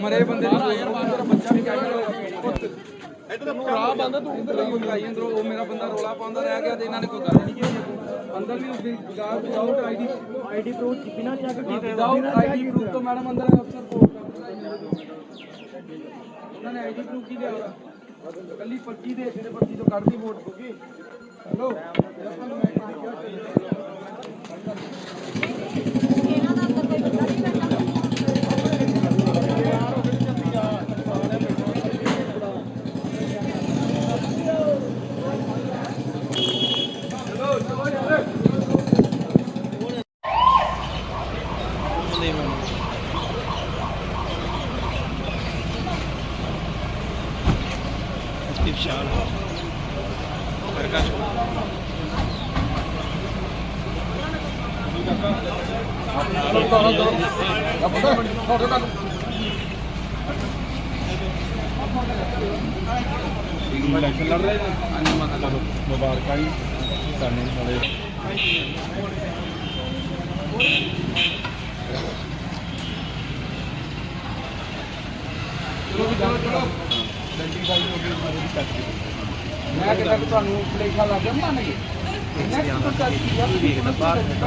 ਮਰੇ ਬੰਦੇ ਨੂੰ ਮੇਰਾ ਬੱਚਾ ਵੀ ਕਹਿ ਇਧਰ ਰਾਹ ਬੰਦ ਤੂੰ ਉਧਰ ਮੰਗਾਈ ਅੰਦਰੋਂ ਉਹ ਮੇਰਾ ਬੰਦਾ ਰੋਲਾ ਪਾਉਂਦਾ ਰਹਿ ਗਿਆ ਤੇ ਇਹਨਾਂ ਨੇ ਕੋਈ ਗੱਲ ਨਹੀਂ ਕੀਤੀ ਅੰਦਰ ਵੀ ਦੀ ਗਾਰ ਵਿਦਾਊਟ ਆਈਡੀ ਆਈਡੀ ਪ੍ਰੂਫ ਬਿਨਾ ਚੈੱਕ ਕੀਤੇ ਵਿਦਾਊਟ ਆਈਡੀ ਪ੍ਰੂਫ ਤੋਂ ਮੈਡਮ ਅੰਦਰ ਅਫਸਰ ਕੋਲ ਉਹਨਾਂ ਨੇ ਆਈਡੀ ਪ੍ਰੂਫ ਕੀ ਲਿਆ ਕੱਲੀ ਪਰਚੀ ਦੇ ਤੇਰੇ ਪਰਚੀ ਤੋਂ ਕੱਢਦੀ ਵੋਟ ਹੋਗੀ ਹੈਲੋ ਇਹਨਾਂ ਦਾ ਅੰਦਰ ਕੋਈ ਬੰਦਾ ਨਹੀਂ ਬੈਠਾ ਇਲੈਕਸ਼ਨ ਲੜ ਮੁਬਾਰਕਾਂ ਜੀ ਸਾਨੂੰ ਨਾਲੇ ਚਲੋ ਵੀ ਚਲੋ ਚਲੋ ਮੈਂ ਕਿਹਾ ਕਿ ਤੁਹਾਨੂੰ ਲੇਖਾ ਲੱਗ ਗਿਆ ਮੰਨ ਗਏ।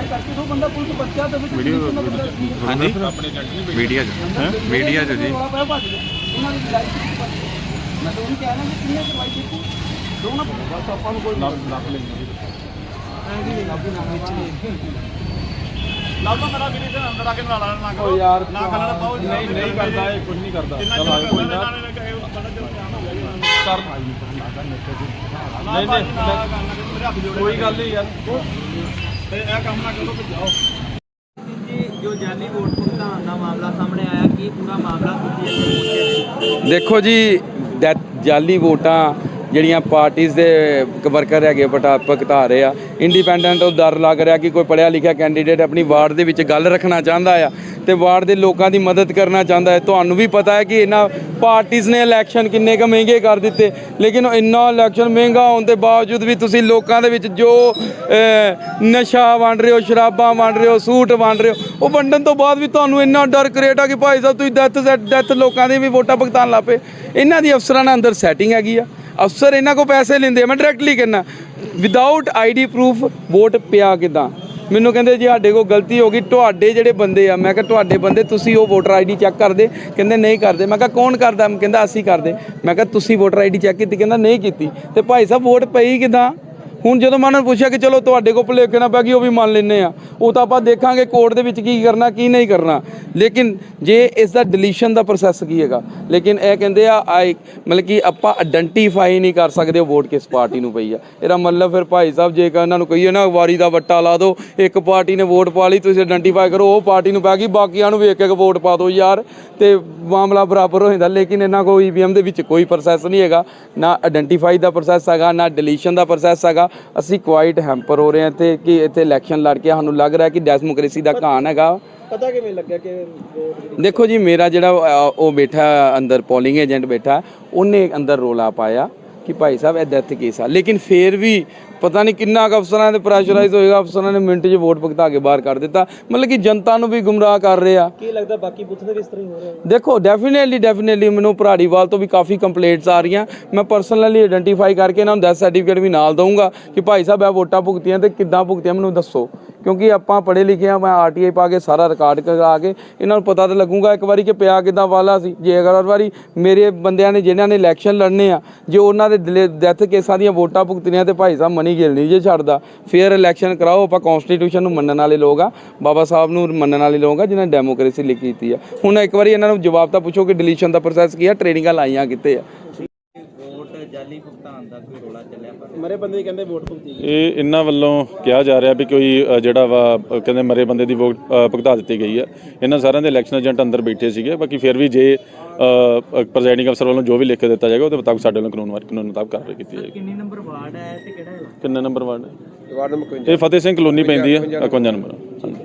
ਕਰਕੇ ਦੋ ਬੰਦਾ ਪੁਲਿਸ ਬੱਚਾ ਤੇ ਵੀਡੀਓ ਹਾਂਜੀ? ਮੀਡੀਆ 'ਚ। ਹੈ? ਮੀਡੀਆ 'ਚ ਜੀ। ਮੈਂ ਤਾਂ ਉਹਨੂੰ ਕਹਿ ਰਿਹਾ ਕਿ ਕਿੰਨੇ ਕਰਵਾਈ ਦਿੱਤੀ ਦੋ ਨਾ ਬਸ ਆਪਾਂ ਨੂੰ ਕੋਈ ਲੱਭ ਲੱਭ ਲੈਂਦੇ। ਐਂਡੀ ਲੱਭ ਨਾ। ਲਾਲੋ ਮੇਰਾ ਵੀਰੇ ਦੇ ਅੰਦਰ ਆ ਕੇ ਨਾਲ ਨਾ ਕਰੋ ਉਹ ਯਾਰ ਨਾ ਖਾਣਾ ਪਾਓ ਨਹੀਂ ਨਹੀਂ ਕਰਦਾ ਇਹ ਕੁਝ ਨਹੀਂ ਕਰਦਾ। ਜਿੰਨਾ ਚਲ ਆਇਓ ਕੋਈ ਨਾ। ਕਰ ਨਹੀਂ ਨਹੀਂ ਗੱਲ ਨਹੀਂ ਯਾਰ। ਤੇ ਇਹ ਕੰਮ ਨਾ ਕਰੋ ਕਿ ਜਾਓ। ਜੀ ਜੋ ਜਾਲੀ ਵੋਟ ਭੁਗਤਾਨ ਦਾ ਮਾਮਲਾ ਸਾਹਮਣੇ ਆਇਆ ਕੀ ਪੂਰਾ ਮਾਮਲਾ ਤੁਸੀਂ ਦੇਖੋ ਜੀ ਜਾਲੀ ਵੋਟਾਂ ਜਿਹੜੀਆਂ ਪਾਰਟੀਆਂ ਦੇ ਵਰਕਰ ਹੈਗੇ ਪਟਾ ਭਗਤਾ ਰਹੇ ਆ ਇੰਡੀਪੈਂਡੈਂਟ ਉਹ ਡਰ ਲੱਗ ਰਿਹਾ ਕਿ ਕੋਈ ਪੜਿਆ ਲਿਖਿਆ ਕੈਂਡੀਡੇਟ ਆਪਣੀ ਵਾਰਡ ਦੇ ਵਿੱਚ ਗੱਲ ਰੱਖਣਾ ਚਾਹੁੰਦਾ ਆ ਤੇ ਵਾਰਡ ਦੇ ਲੋਕਾਂ ਦੀ ਮਦਦ ਕਰਨਾ ਚਾਹੁੰਦਾ ਹੈ। ਤੁਹਾਨੂੰ ਵੀ ਪਤਾ ਹੈ ਕਿ ਇਹਨਾਂ ਪਾਰਟੀਆਂ ਨੇ ਇਲੈਕਸ਼ਨ ਕਿੰਨੇ ਕੁ ਮਹਿੰਗੇ ਕਰ ਦਿੱਤੇ, ਲੇਕਿਨ ਇੰਨਾ ਇਲੈਕਸ਼ਨ ਮਹਿੰਗਾ ਹੋਣ ਦੇ ਬਾਵਜੂਦ ਵੀ ਤੁਸੀਂ ਲੋਕਾਂ ਦੇ ਵਿੱਚ ਜੋ ਨਸ਼ਾ ਵੰਡ ਰਹੇ ਹੋ, ਸ਼ਰਾਬਾਂ ਵੰਡ ਰਹੇ ਹੋ, ਸੂਟ ਵੰਡ ਰਹੇ ਹੋ, ਉਹ ਵੰਡਣ ਤੋਂ ਬਾਅਦ ਵੀ ਤੁਹਾਨੂੰ ਇੰਨਾ ਡਰ ਕ੍ਰੀਏਟ ਆ ਕਿ ਭਾਈ ਸਾਹਿਬ ਤੁਸੀਂ ਡੈਥ ਡੈਥ ਲੋਕਾਂ ਦੀ ਵੀ ਵੋਟਾਂ ਭੁਗਤਾਨ ਲਾਪੇ ਇਹਨਾਂ ਦੀ ਅਫਸਰਾਂ ਨਾਲ ਅੰਦਰ ਸੈਟਿੰਗ ਹੈਗੀ ਆ। ਅਫਸਰ ਇਹਨਾਂ ਕੋ ਪੈਸੇ ਲੈਂਦੇ ਮੈਂ ਡਾਇਰੈਕਟਲੀ ਕਹਿੰਦਾ ਵਿਦਆਊਟ ਆਈਡੀ ਪ੍ਰੂਫ ਵੋਟ ਪਿਆ ਕਿਦਾਂ? ਮੈਨੂੰ ਕਹਿੰਦੇ ਜੀ ਸਾਡੇ ਕੋਲ ਗਲਤੀ ਹੋ ਗਈ, ਤੁਹਾਡੇ ਜਿਹੜੇ ਬੰਦੇ ਆ, ਮੈਂ ਕਿਹਾ ਤੁਹਾਡੇ ਬੰਦੇ ਤੁਸੀਂ ਉਹ ਵੋਟਰ ਆਈਡੀ ਚੈੱਕ ਕਰਦੇ, ਕਹਿੰਦੇ ਨਹੀਂ ਕਰਦੇ। ਮੈਂ ਕਿਹਾ ਕੌਣ ਕਰਦਾ? ਕਹਿੰਦਾ ਅਸੀਂ ਕਰਦੇ। ਮੈਂ ਕਿਹਾ ਤੁਸੀਂ ਵੋਟਰ ਆਈਡੀ ਚੈੱਕ ਕੀਤੀ, ਕਹਿੰਦਾ ਨਹੀਂ ਕੀਤੀ। ਤੇ ਭਾਈ ਸਾਹਿਬ ਵੋਟ ਪਈ ਕਿਦਾਂ? ਹੁਣ ਜਦੋਂ ਮੈਂ ਉਹਨਾਂ ਨੂੰ ਪੁੱਛਿਆ ਕਿ ਚਲੋ ਤੁਹਾਡੇ ਕੋਲ ਭੁਲੇਖੇ ਨਾ ਪੈ ਗਈ, ਉਹ ਵੀ ਮੰਨ ਲੈਂਦੇ ਆ। ਉਹ ਤਾਂ ਆਪਾਂ ਦੇਖਾਂਗੇ ਕੋਰਟ ਦੇ ਵਿੱਚ ਕੀ ਕਰਨਾ, ਕੀ ਨਹੀਂ ਕਰਨਾ। ਲੇਕਿਨ ਜੇ ਇਸ ਦਾ ਡਿਲੀਸ਼ਨ ਦਾ ਪ੍ਰੋਸੈਸ ਕੀ ਹੈਗਾ? ਲੇਕਿਨ ਇਹ ਕਹਿੰਦੇ ਆ ਆਈ ਮਤਲਬ ਕਿ ਆਪਾਂ ਆਇਡੈਂਟੀਫਾਈ ਨਹੀਂ ਕਰ ਸਕਦੇ, ਉਹ ਵੋਟ ਕਿਸ ਪਾਰਟੀ ਨੂੰ ਪਈ ਆ। ਇਹਦਾ ਮਤਲਬ ਫਿਰ ਭਾਈ ਸਾਹਿਬ ਜੇ ਇਹਨਾਂ ਨੂੰ ਕਹੀਏ ਨਾ, ਵਾਰੀ ਦਾ ਵੱਟਾ ਲਾ ਦਿਓ, ਇੱਕ ਪਾਰਟੀ ਨੇ ਵੋਟ ਪਾ ਲਈ, ਤੁਸੀਂ ਆਇਡੈਂਟੀਫਾਈ ਕਰੋ, ਉਹ ਪਾਰਟੀ ਨੂੰ ਪੈ ਗਈ, ਬਾਕੀਆਂ ਨੂੰ ਵੀ ਇੱਕ ਵੋਟ ਪਾ ਦਿਓ ਯਾਰ, ਤੇ ਮਾਮਲਾ ਬਰਾਬਰ ਹੋ ਜਾਂਦਾ। ਲੇਕਿਨ ਇਹਨਾਂ ਕੋਈ ਈਵੀਐਮ ਦੇ ਵਿੱਚ ਕੋਈ ਪ੍ਰੋਸੈਸ ਨਹੀਂ ਹੈਗਾ, ਨਾ ਆਇਡੈਂਟੀਫਾਈ ਦਾ ਪ੍ਰੋਸੈਸ ਹੈਗਾ, ਨਾ ਡਿਲੀਸ਼ਨ ਦਾ ਪ੍ਰੋਸੈਸ ਹੈਗਾ। ਅਸੀਂ ਕੁਆਇਟ ਹੈਂਪਰ ਹੋ ਰਹੇ ਹਾਂ ਇੱਥੇ ਕਿ ਇੱਥੇ ਇਲੈਕਸ਼ਨ ਲੜ ਕੇ ਸਾਨੂੰ ਲੱਗ ਰਿਹਾ ਕਿ ਡੈਮੋਕ੍ਰੇਸੀ ਦਾ ਘਾਣ ਹੈਗਾ। ਪਤਾ ਕਿਵੇਂ ਲੱਗਿਆ ਕਿ ਦੇਖੋ ਜੀ ਮੇਰਾ ਜਿਹੜਾ ਅ, ਉਹ ਬੈਠਾ ਅੰਦਰ ਪੋਲਿੰਗ ਏਜੰਟ ਬੈਠਾ ਉਹਨੇ ਅੰਦਰ ਰੋਲਾ ਪਾਇਆ ਕਿ ਭਾਈ ਸਾਹਿਬ ਇਹ ਡੈਥ ਕੇਸ ਆ। ਲੇਕਿਨ ਫੇਰ ਵੀ ਪਤਾ ਨਹੀਂ ਕਿੰਨਾ ਕੁ ਅਫਸਰਾਂ ਦੇ ਪ੍ਰੈਸ਼ਰਾਈਜ਼ ਹੋਏਗਾ ਅਫਸਰਾਂ ਨੇ ਮਿੰਟ 'ਚ ਵੋਟ ਭੁਗਤਾ ਕੇ ਬਾਹਰ ਕਰ ਦਿੱਤਾ। ਮਤਲਬ ਕਿ ਜਨਤਾ ਨੂੰ ਵੀ ਗੁੰਮਰਾਹ ਕਰ ਰਹੇ ਆ। ਕੀ ਲੱਗਦਾ ਬਾਕੀ ਬੁੱਥ ਦੇ ਵੀ ਇਸ ਤਰ੍ਹਾਂ ਹੀ ਹੋ ਰਿਹਾ ਦੇਖੋ ਡੈਫੀਨਿਟਲੀ ਡੈਫੀਨਿਟਲੀ ਮੈਨੂੰ ਭਰਾੜੀਵਾਲ ਤੋਂ ਵੀ ਕਾਫੀ ਕੰਪਲੇਂਟਸ ਆ ਰਹੀਆਂ। ਮੈਂ ਪਰਸਨਲੀ ਆਇਡੈਂਟੀਫਾਈ ਕਰਕੇ ਇਹਨਾਂ ਨੂੰ ਡੈਥ ਸਰਟੀਫਿਕੇਟ ਵੀ ਨਾਲ ਦਊਂਗਾ ਕਿ ਭਾਈ ਸਾਹਿਬ ਇਹ ਵੋਟਾਂ ਭੁਗਤੀਆਂ ਤੇ ਕਿੱਦਾਂ ਭੁਗਤੀਆਂ ਮੈਨੂੰ ਦੱਸੋ। ਕਿਉਂਕਿ ਆਪਾਂ ਪੜ੍ਹੇ ਲਿਖੇ ਆ, ਮੈਂ ਆਰਟੀਆਈ ਪਾ ਕੇ ਸਾਰਾ ਰਿਕਾਰਡ ਕਰਾ ਕੇ ਇਹਨਾਂ ਨੂੰ ਪਤਾ ਤਾਂ ਲੱਗੂਗਾ ਇੱਕ ਵਾਰੀ ਕਿ ਪਿਆ ਕਿੱਦਾਂ ਵਾਲਾ ਸੀ। ਜੇ ਅਗਰ ਹਰ ਵਾਰੀ ਮੇਰੇ ਬੰਦਿਆਂ ਨੇ ਜਿਨ੍ਹਾਂ ਨੇ ਇਲੈਕਸ਼ਨ ਲੜਨੇ ਆ, ਜੇ ਉਹਨਾਂ ਦੇ ਡੈਥ ਕੇਸਾਂ ਦੀਆਂ ਵੋਟਾਂ ਭੁਗਤਣੀਆਂ ਤੇ ਭਾਈ ਸਾਹਿਬ ਮਨੀ ਗਿਲ ਨਹੀਂ ਜੇ ਛੱਡਦਾ ਫੇਅਰ ਇਲੈਕਸ਼ਨ ਕਰਾਓ, ਆਪਾਂ ਕਨਸਟੀਟਿਊਸ਼ਨ ਨੂੰ ਮੰਨਣ ਵਾਲੇ ਲੋਕ ਆ। ਬਾਬਾ ਸਾਹਿਬ ਨੂੰ ਮੰਨਣ ਵਾਲੇ ਲੋਕ ਆ, ਜਿਨ੍ਹਾਂ ਨੇ ਡੈਮੋਕ੍ਰੇਸੀ ਲਿਖੀ ਕੀਤੀ ਆ। ਹੁਣ ਇੱਕ ਵਾਰੀ ਇਹਨਾਂ ਨੂੰ ਜਵਾਬ ਤਾਂ ਪੁੱਛੋ ਕਿ ਡਿਲੀਸ਼ਨ ਦਾ ਪ੍ਰੋਸੈਸ ਕੀ ਆ ਟ੍ਰੇਨਿੰਗਾਂ ਲਾਈਆਂ ਕਿਤੇ ਆ? ਵੋਟ ਜਾਲੀ ਭੁਗਤਾਨ ਦਾ ਕੋਈ ਰੋਲਾ ਚੱਲਿਆ ਪਰ ਮਰੇ ਬੰਦੇ ਹੀ ਕਹਿੰਦੇ ਵੋਟ ਭੁਗਤੀ ਇਹ ਇਹਨਾਂ ਵੱਲੋਂ ਕਿਹਾ ਜਾ ਰਿਹਾ ਵੀ ਕੋਈ ਅ, ਜਿਹੜਾ ਵਾ ਅ, ਕਹਿੰਦੇ ਮਰੇ ਬੰਦੇ ਦੀ ਵੋਟ ਅ, ਭੁਗਤਾ ਦਿੱਤੀ ਗਈ ਹੈ। ਇਹਨਾਂ ਸਾਰਿਆਂ ਦੇ ਇਲੈਕਸ਼ਨ ਏਜੰਟ ਅੰਦਰ ਬੈਠੇ ਸੀਗੇ। ਬਾਕੀ ਫਿਰ ਵੀ ਜੇ ਪ੍ਰੈਜ਼ਾਈਡਿੰਗ ਅਫਸਰ ਵੱਲੋਂ ਜੋ ਵੀ ਲਿਖ ਕੇ ਦਿੱਤਾ ਜਾਏਗਾ ਉਹਦੇ ਮੁਤਾਬਕ ਸਾਡੇ ਵੱਲੋਂ ਕਾਨੂੰਨ ਵਾਰ ਕਾਨੂੰਨ ਮੁਤਾਬਕ ਕਾਰਵਾਈ ਕੀਤੀ ਜਾਏਗੀ। ਕਿੰਨੀ ਨੰਬਰ ਵਾਰਡ ਹੈ ਤੇ ਕਿਹੜਾ ਇਲਾਕਾ ਕਿੰਨੇ ਨੰਬਰ ਵਾਰਡ ਹੈ? ਵਾਰਡ ਨੰਬਰ 51 ਇਹ ਫਤਿਹ ਸਿੰਘ ਕਲੋਨੀ ਪੈਂਦੀ ਹੈ 51 ਨੰਬਰ। ਹਾਂਜੀ।